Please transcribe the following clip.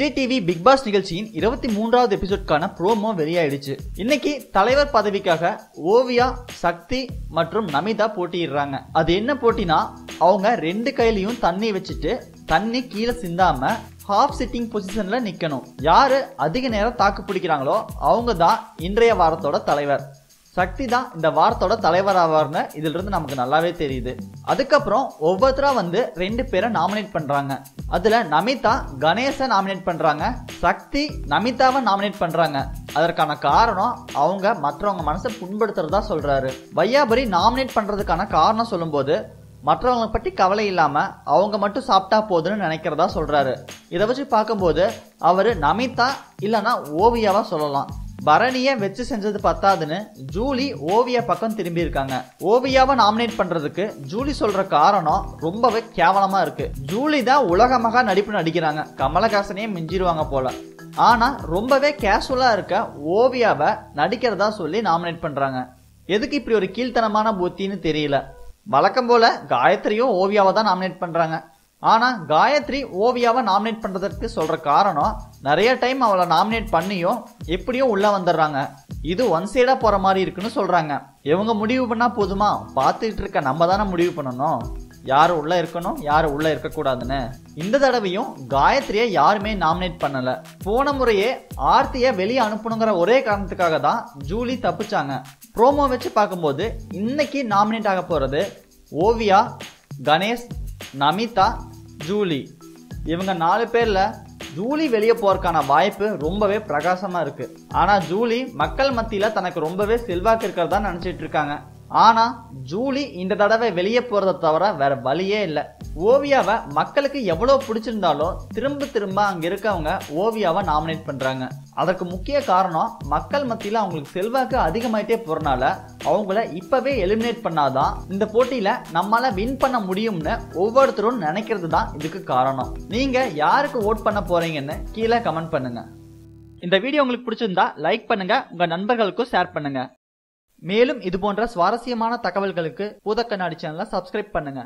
Vijay TV big pass நிகழ்ச்சியின் இருபத்தி மூன்றாவது எபிசோட்கான ப்ரோமோ வெளியாயிடுச்சு. இன்னைக்கு தலைவர் பதவிக்காக ஓவியா சக்தி மற்றும் நமிதா போட்டியிடுறாங்க. அது என்ன போட்டினா அவங்க ரெண்டு கையிலையும் தண்ணி வச்சுட்டு தண்ணி கீழே சிந்தாம ஹாஃப் சிட்டிங் பொசிஷன்ல நிக்கணும். யாரு அதிக நேரம் தாக்கு பிடிக்கிறாங்களோ அவங்க தான் இன்றைய வாரத்தோட தலைவர். சக்தி தான் இந்த வாரத்தோட தலைவர் ஆவார்னு இதுல இருந்து நமக்கு நல்லாவே தெரியுது. அதுக்கப்புறம் ஒவ்வொருத்தரா வந்து ரெண்டு பேரை நாமினேட் பண்றாங்க. அதுல நமிதா கணேச நாமினேட் பண்றாங்க. சக்தி நமிதாவை நாமினேட் பண்றாங்க. அதற்கான காரணம் அவங்க மற்றவங்க மனசை புண்படுத்துறதா சொல்றாரு. வையாபுரி நாமினேட் பண்றதுக்கான காரணம் சொல்லும்போது மற்றவங்களை பற்றி கவலை இல்லாம அவங்க மட்டும் சாப்பிட்டா போதுன்னு நினைக்கிறதா சொல்றாரு. இதை வச்சு பார்க்கும்போது அவர் நமிதா இல்லைன்னா ஓவியாவா சொல்லலாம். பரணியை வச்சு செஞ்சது பத்தாதுன்னு ஜூலி ஓவியா பக்கம் திரும்பி இருக்காங்க ஓவியாவை நாமினேட் பண்றதுக்கு ஜூலி சொல்ற காரணம் ரொம்பவே கேவலமா இருக்கு. ஜூலி தான் உலகமாக நடிப்பு நடிக்கிறாங்க. கமலஹாசனையே மிஞ்சிருவாங்க போல. ஆனா ரொம்பவே கேஷுவலா இருக்க ஓவியாவை நடிக்கிறதா சொல்லி நாமினேட் பண்றாங்க. எதுக்கு இப்படி ஒரு கீழ்த்தனமான புத்தின்னு தெரியல. வழக்கம் போல காயத்ரியும் ஓவியாவை தான் நாமினேட் பண்றாங்க. ஆனால் காயத்ரி ஓவியாவை நாமினேட் பண்ணுறதுக்கு சொல்கிற காரணம் நிறைய டைம் அவளை நாமினேட் பண்ணியும் எப்படியும் உள்ளே வந்துடுறாங்க. இது ஒன் சைடாக போகிற மாதிரி இருக்குன்னு சொல்கிறாங்க இவங்க முடிவு பண்ணால் போதுமா? பார்த்துட்டு இருக்க நம்ம தானே முடிவு பண்ணணும். யார் உள்ளே இருக்கணும் யார் உள்ளே இருக்கக்கூடாதுன்னு. இந்த தடவையும் காயத்ரியை யாருமே நாமினேட் பண்ணலை. போன முறையே ஆர்த்தியை வெளியே அனுப்பணுங்கிற ஒரே காரணத்துக்காக தான் ஜூலி தப்பிச்சாங்க. ப்ரோமோ வச்சு பார்க்கும்போது இன்னைக்கு நாமினேட் ஆக போகிறது ஓவியா கணேஷ் நமிதா ஜூலி. இவங்க நாலு பேரில் ஜூலி வெளியே போறதுக்கான வாய்ப்பு ரொம்பவே பிரகாசமாக இருக்குது ஆனால் ஜூலி மக்கள் மத்தியில் தனக்கு ரொம்பவே செல்வாக்கு இருக்கிறதா நினச்சிட்டு இருக்காங்க. ஆனால் ஜூலி இந்த தடவை வெளியே போகிறத தவிர வேற வழியே இல்லை. ஓவியாவை மக்களுக்கு எவ்வளோ பிடிச்சிருந்தாலும் திரும்ப திரும்ப அங்கே இருக்கவங்க ஓவியாவை நாமினேட் பண்ணுறாங்க அதற்கு முக்கிய காரணம் மக்கள் மத்தியில் அவங்களுக்கு செல்வாக்கு அதிகமாயிட்டே போகிறனால அவங்கள இப்போவே எலிமினேட் பண்ணாதான் இந்த போட்டியில் நம்மளால் வின் பண்ண முடியும்னு ஒவ்வொருத்தரும் நினைக்கிறது தான் இதுக்கு காரணம். நீங்கள் யாருக்கு ஓட் பண்ண போகிறீங்கன்னு கீழே கமெண்ட் பண்ணுங்கள் இந்த வீடியோ உங்களுக்கு பிடிச்சிருந்தா லைக் பண்ணுங்க உங்க நண்பர்களுக்கும் ஷேர் பண்ணுங்க. மேலும் இது போன்ற சுவாரஸ்யமான தகவல்களுக்கு பூதக்கண்ணாடி சேனலை சப்ஸ்கிரைப் பண்ணுங்க.